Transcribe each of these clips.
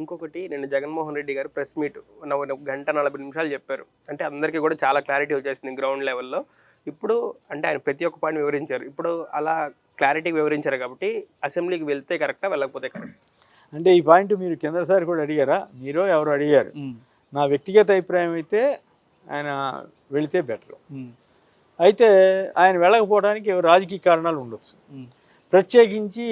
ఇంకొకటి నేను జగన్మోహన్ రెడ్డి గారు ప్రెస్ మీట్ ఒక గంట నలభై నిమిషాలు చెప్పారు. అంటే అందరికీ కూడా చాలా క్లారిటీ వచ్చేసింది గ్రౌండ్ లెవెల్లో ఇప్పుడు అంటే ఆయన ప్రతి ఒక్క పాయింట్ వివరించారు. ఇప్పుడు అలా క్లారిటీ వివరించారు కాబట్టి అసెంబ్లీకి వెళ్తే కరెక్టా వెళ్ళకపోతే కరెక్ట్ అంటే ఈ పాయింట్ మీరు కిందసారి కూడా అడిగారా? మీరు ఎవరు అడిగారు. నా వ్యక్తిగత అభిప్రాయం అయితే ఆయన వెళితే బెటర్ అయితే ఆయన వెళ్ళకపోవడానికి రాజకీయ కారణాలు ఉండొచ్చు. ప్రత్యేకించి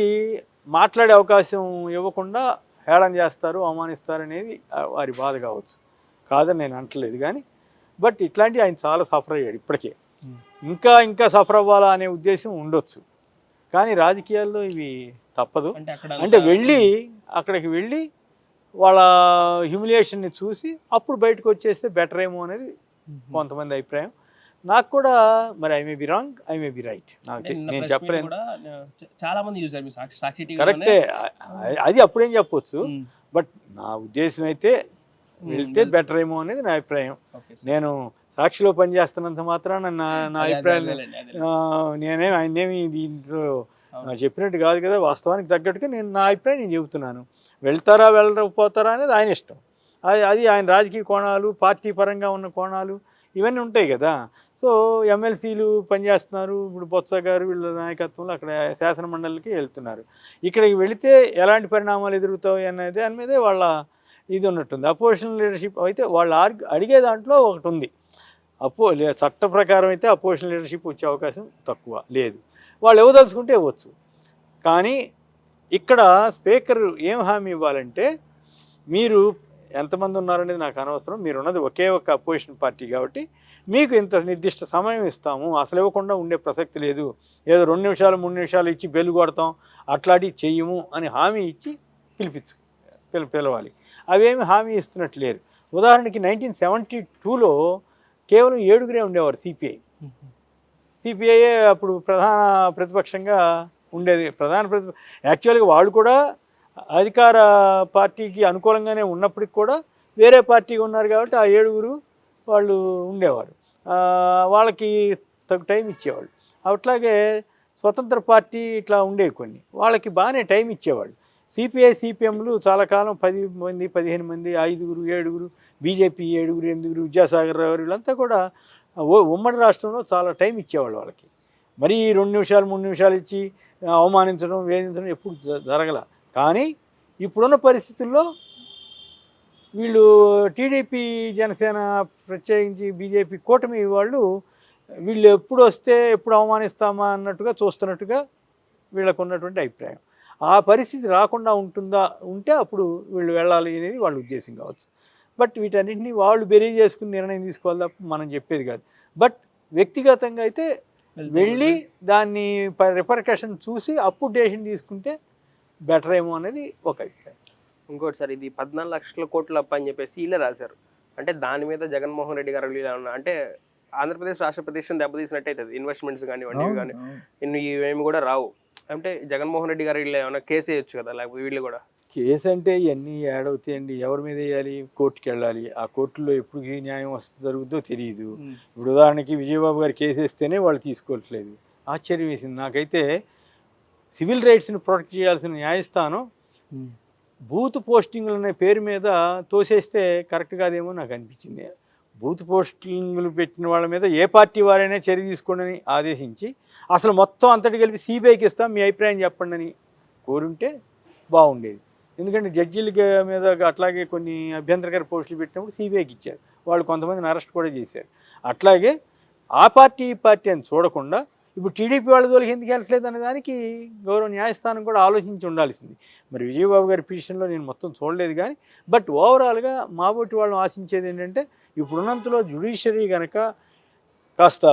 మాట్లాడే అవకాశం ఇవ్వకుండా హేళన చేస్తారు అవమానిస్తారు అనేది వారి బాధ కావచ్చు. కాదని నేను అంటలేదు కానీ బట్ ఇట్లాంటివి ఆయన చాలా సఫర్ అయ్యాడు ఇప్పటికే. ఇంకా ఇంకా సఫర్ అవ్వాలా అనే ఉద్దేశం ఉండొచ్చు. కానీ రాజకీయాల్లో ఇవి తప్పదు. అంటే వెళ్ళి అక్కడికి వెళ్ళి వాళ్ళ హ్యూమిలియేషన్ని చూసి అప్పుడు బయటకు వచ్చేస్తే బెటర్ ఏమో అనేది కొంతమంది అభిప్రాయం. నాకు కూడా మరి I may be wrong I may be right నాకు నేను చెప్పలేను. చాలా మంది చూసారు సాక్షి కరెక్టే. అది అప్పుడేం చెప్పొచ్చు. బట్ నా ఉద్దేశం అయితే వెళ్తే బెటర్ ఏమో అనేది నా అభిప్రాయం. నేను సాక్షిలో పనిచేస్తున్నంత మాత్రాన నా నా అభిప్రాయం నేనేం ఆయనేమి దీంట్లో చెప్పినట్టు కాదు కదా వాస్తవానికి తగ్గట్టుగా నేను నా అభిప్రాయం నేను చెబుతున్నాను. వెళ్తారా వెళ్ళకపోతారా అనేది ఆయన ఇష్టం. అది అది ఆయన రాజకీయ కోణాలు పార్టీ పరంగా ఉన్న కోణాలు ఇవన్నీ ఉంటాయి కదా. సో ఎమ్మెల్సీలు పనిచేస్తున్నారు. ఇప్పుడు బొత్స గారు వీళ్ళ నాయకత్వంలో అక్కడ శాసన మండలికి వెళ్తున్నారు. ఇక్కడికి వెళితే ఎలాంటి పరిణామాలు ఎదురుతాయి అనేది దాని మీదే వాళ్ళ ఇది ఉన్నట్టుంది. అపోజిషన్ లీడర్షిప్ అయితే వాళ్ళు ఆర్గ్ అడిగే దాంట్లో ఒకటి ఉంది. అపో లే- చట్ట ప్రకారం అయితే అపోజిషన్ లీడర్షిప్ వచ్చే అవకాశం తక్కువ లేదు. వాళ్ళు ఇవ్వదలుచుకుంటే ఇవ్వచ్చు. కానీ ఇక్కడ స్పీకర్ ఏం హామీ ఇవ్వాలంటే మీరు ఎంతమంది ఉన్నారనేది నాకు అనవసరం. మీరు ఉన్నది ఒకే ఒక అపోజిషన్ పార్టీ కాబట్టి మీకు ఇంత నిర్దిష్ట సమయం ఇస్తాము అసలు ఇవ్వకుండా ఉండే ప్రసక్తి లేదు. ఏదో రెండు నిమిషాలు మూడు నిమిషాలు ఇచ్చి బెల్లు కొడతాం అట్లాంటి చెయ్యము అని హామీ ఇచ్చి పిలిపించు పిల పిలవాలి. అవేమి హామీ ఇస్తున్నట్టు లేరు ఉదాహరణకి నైన్టీన్ సెవెంటీ టూలో కేవలం ఏడుగురే ఉండేవారు సిపిఐ. సిపిఐఏ అప్పుడు ప్రధాన ప్రతిపక్షంగా ఉండేది. ప్రధాన ప్రతి యాక్చువల్గా వాళ్ళు కూడా అధికార పార్టీకి అనుకూలంగానే ఉన్నప్పటికి కూడా వేరే పార్టీగా ఉన్నారు కాబట్టి ఆ ఏడుగురు వాళ్ళు ఉండేవారు. వాళ్ళకి తగు టైం ఇచ్చేవాళ్ళు. అట్లాగే స్వతంత్ర పార్టీ ఇట్లా ఉండేవి కొన్ని. వాళ్ళకి బాగానే టైం ఇచ్చేవాళ్ళు. సిపిఐ సిపిఎంలు చాలా కాలం పది మంది పదిహేను మంది ఐదుగురు ఏడుగురు బీజేపీ ఏడుగురు ఎనిమిదిగురు విద్యాసాగర్ రావు వీళ్ళంతా కూడా ఉమ్మడి రాష్ట్రంలో చాలా టైం ఇచ్చేవాళ్ళు వాళ్ళకి. మరి రెండు నిమిషాలు మూడు నిమిషాలు ఇచ్చి అవమానించడం వేధించడం ఎప్పుడు జ- జరగల. కానీ ఇప్పుడున్న పరిస్థితుల్లో వీళ్ళు టీడీపీ జనసేన ప్రత్యేకించి బీజేపీ కూటమి వాళ్ళు వీళ్ళు ఎప్పుడు వస్తే ఎప్పుడు అవమానిస్తామా అన్నట్టుగా చూస్తున్నట్టుగా వీళ్ళకు ఉన్నటువంటి అభిప్రాయం. ఆ పరిస్థితి రాకుండా ఉంటుందా? ఉంటే అప్పుడు వీళ్ళు వెళ్ళాలి అనేది వాళ్ళ ఉద్దేశం కావచ్చు. బట్ వీటన్నింటినీ వాళ్ళు బెరీ చేసుకుని నిర్ణయం తీసుకోవాలి తప్ప మనం చెప్పేది కాదు. బట్ వ్యక్తిగతంగా అయితే వెళ్ళి దాన్ని రిపర్కషన్ చూసి అప్పుడు డెసిషన్ తీసుకుంటే బెటర్ ఏమో అనేది ఒక అభిప్రాయం. ఇంకోటి సార్ ఇది పద్నాలుగు లక్షల కోట్ల అప్పు అని చెప్పేసి వీళ్ళే రాశారు. అంటే దాని మీద జగన్మోహన్ రెడ్డి గారు వీళ్ళు ఏమన్నా అంటే ఆంధ్రప్రదేశ్ రాష్ట్ర ప్రదేశం దెబ్బతీసినట్టు అవుతుంది ఇన్వెస్ట్మెంట్స్ కానివ్వండి కానీ ఇన్ని ఇవేమి కూడా రావు. అంటే జగన్మోహన్ రెడ్డి గారు వీళ్ళు ఏమైనా కేసు వేయొచ్చు కదా లేకపోతే వీళ్ళు కూడా? కేసు అంటే ఇవన్నీ ఏడవుతాయండి ఎవరి మీద వేయాలి? కోర్టుకి వెళ్ళాలి. ఆ కోర్టులో ఎప్పుడు ఏ న్యాయం వస్తుందో జరుగుతుందో తెలియదు ఇప్పుడు ఉదాహరణకి విజయబాబు గారు కేసు వేస్తేనే వాళ్ళు తీసుకోవట్లేదు. ఆశ్చర్యం వేసింది నాకైతే సివిల్ రైట్స్ని ప్రొటెక్ట్ చేయాల్సిన న్యాయస్థానం బూత్ పోస్టింగ్లు అనే పేరు మీద తోసేస్తే కరెక్ట్ కాదేమో నాకు అనిపించింది. బూత్ పోస్టింగ్లు పెట్టిన వాళ్ళ మీద ఏ పార్టీ వారైనా చర్య తీసుకోండి ఆదేశించి అసలు మొత్తం అంతటి కలిపి సిబిఐకి ఇస్తాం మీ అభిప్రాయం చెప్పండి అని కోరుంటే బాగుండేది. ఎందుకంటే జడ్జీల మీద అట్లాగే కొన్ని అభ్యంతరకర పోస్టులు పెట్టినప్పుడు సిబిఐకి ఇచ్చారు. వాళ్ళు కొంతమందిని అరెస్ట్ కూడా చేశారు. అట్లాగే ఆ పార్టీ ఈ పార్టీ అని చూడకుండా ఇప్పుడు టీడీపీ వాళ్ళ జోలికి ఎందుకు వెళ్ళట్లేదు అనే దానికి గౌరవ న్యాయస్థానం కూడా ఆలోచించి ఉండాల్సింది. మరి విజయబాబు గారి పిటిషన్లో నేను మొత్తం చూడలేదు కానీ బట్ ఓవరాల్గా మాబోటి వాళ్ళని ఆశించేది ఏంటంటే ఇప్పుడున్నంతలో జ్యుడిషియరీ కనుక కాస్త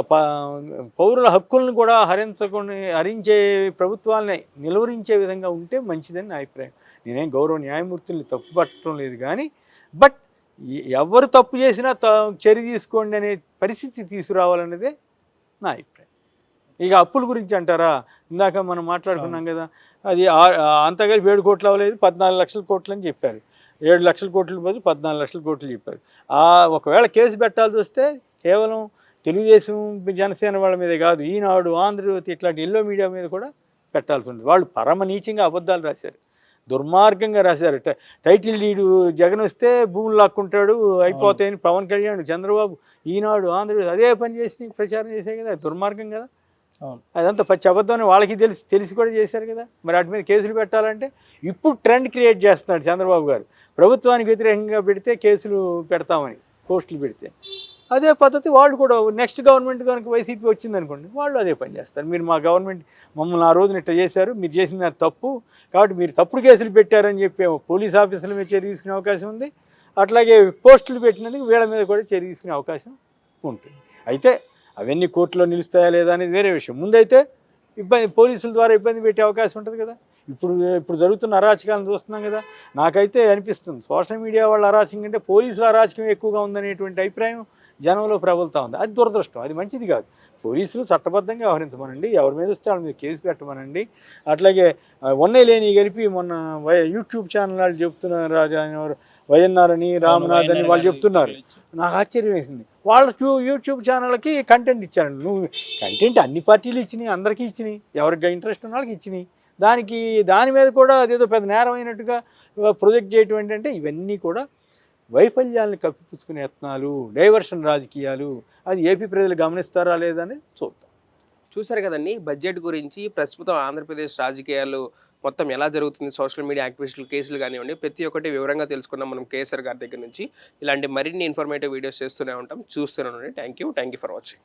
పౌరుల హక్కులను కూడా హరించకుండా హరించే ప్రభుత్వాలని నిలువరించే విధంగా ఉంటే మంచిదని నా అభిప్రాయం. నేనేం గౌరవ న్యాయమూర్తుల్ని తప్పు పట్టడం లేదు కానీ బట్ ఎవరు తప్పు చేసినా చర్య తీసుకోండి అనే పరిస్థితి తీసుకురావాలన్నదే నా అభిప్రాయం. ఇక అప్పుల గురించి అంటారా? ఇందాక మనం మాట్లాడుకున్నాం కదా అది అంతగా ఏడు కోట్లు అవ్వలేదు పద్నాలుగు లక్షల కోట్లు అని చెప్పారు. ఏడు లక్షల కోట్ల బదులు పద్నాలుగు లక్షల కోట్లు చెప్పారు. ఆ ఒకవేళ కేసు పెట్టాల్సి వస్తే కేవలం తెలుగుదేశం జనసేన వాళ్ళ మీదే కాదు ఈనాడు ఆంధ్రజ్యోతి ఇట్లాంటి ఎల్లో మీడియా మీద కూడా పెట్టాల్సి ఉంటుంది. వాళ్ళు పరమ నీచంగా అబద్ధాలు రాశారు. దుర్మార్గంగా రాశారు. టై- టైటిల్ లీడు జగన్ వస్తే భూములు లాక్కుంటాడు అయిపోతాయని పవన్ కళ్యాణ్ చంద్రబాబు ఈనాడు ఆంధ్రప్రదేశ్ అదే పని చేసి ప్రచారం చేసే కదా దుర్మార్గం కదా. అదంతా పచ్చి అబద్ధం వాళ్ళకి తెలిసి తెలిసి కూడా చేశారు కదా. మరి వాటి మీద కేసులు పెట్టాలంటే ఇప్పుడు ట్రెండ్ క్రియేట్ చేస్తున్నాడు చంద్రబాబు గారు. ప్రభుత్వానికి వ్యతిరేకంగా పెడితే కేసులు పెడతామని పోస్టులు పెడితే. అదే పద్ధతి వాళ్ళు కూడా నెక్స్ట్ గవర్నమెంట్ కనుక వైసీపీ వచ్చింది అనుకోండి వాళ్ళు అదే పని చేస్తారు. మీరు మా గవర్నమెంట్ మమ్మల్ని ఆ రోజున ఇట్లా చేశారు మీరు చేసింది అది తప్పు. కాబట్టి మీరు తప్పుడు కేసులు పెట్టారని చెప్పి పోలీస్ ఆఫీసుల మీద చర్య తీసుకునే అవకాశం ఉంది. అట్లాగే పోస్టులు పెట్టినందుకు వీళ్ళ మీద కూడా చర్య తీసుకునే అవకాశం ఉంటుంది. అయితే అవన్నీ కోర్టులో నిలుస్తాయా లేదా అనేది వేరే విషయం. ముందైతే ఇబ్బంది పోలీసుల ద్వారా ఇబ్బంది పెట్టే అవకాశం ఉంటుంది కదా. ఇప్పుడు ఇప్పుడు జరుగుతున్న అరాచకాలను చూస్తున్నాం కదా. నాకైతే అనిపిస్తుంది సోషల్ మీడియా వాళ్ళ అరాచకం కంటే పోలీసుల అరాచకం ఎక్కువగా ఉందనేటువంటి అభిప్రాయం జనంలో ప్రబలుతూ ఉంది. అది దురదృష్టం అది మంచిది కాదు. పోలీసులు చట్టబద్ధంగా వ్యవహరించమనండి ఎవరి మీద వస్తే వాళ్ళ మీద కేసు పెట్టమనండి. అట్లాగే ఉన్నాయి లేని గెలిపి మొన్న యూట్యూబ్ ఛానల్ వాళ్ళు చెప్తున్నారు రాజా వైఎన్ఆర్ అని రామనాథ్ అని వాళ్ళు చెప్తున్నారు. నాకు ఆశ్చర్యం వేసింది. వాళ్ళ చూ- యూట్యూబ్ ఛానల్కి కంటెంట్ ఇచ్చారండి నువ్వు కంటెంట్ అన్ని పార్టీలు ఇచ్చినాయి అందరికీ ఇచ్చినాయి. ఎవరికి ఇంట్రెస్ట్ ఉన్న వాళ్ళకి ఇచ్చినాయి. దానికి దాని మీద కూడా అదేదో పెద్ద నేరం అయినట్టుగా ప్రొజెక్ట్ చేయటం ఏంటంటే ఇవన్నీ కూడా వైఫల్యాలను కప్పిపుచ్చుకునే యత్నాలు డైవర్షన్ రాజకీయాలు. అది ఏపీ ప్రజలు గమనిస్తారా లేదా అనేది చూద్దాం. చూసారు కదండి బడ్జెట్ గురించి ప్రస్తుతం ఆంధ్రప్రదేశ్ రాజకీయాలు మొత్తం ఎలా జరుగుతుంది సోషల్ మీడియా యాక్టివిస్టులు కేసులు కానివ్వండి ప్రతి ఒక్కటి వివరంగా తెలుసుకున్నాం మనం కేసర్ గారి దగ్గర నుంచి. ఇలాంటి మరిన్ని ఇన్ఫర్మేటివ్ వీడియోస్ చేస్తూనే ఉంటాం. చూస్తూనే ఉండండి. Thank you thank you for watching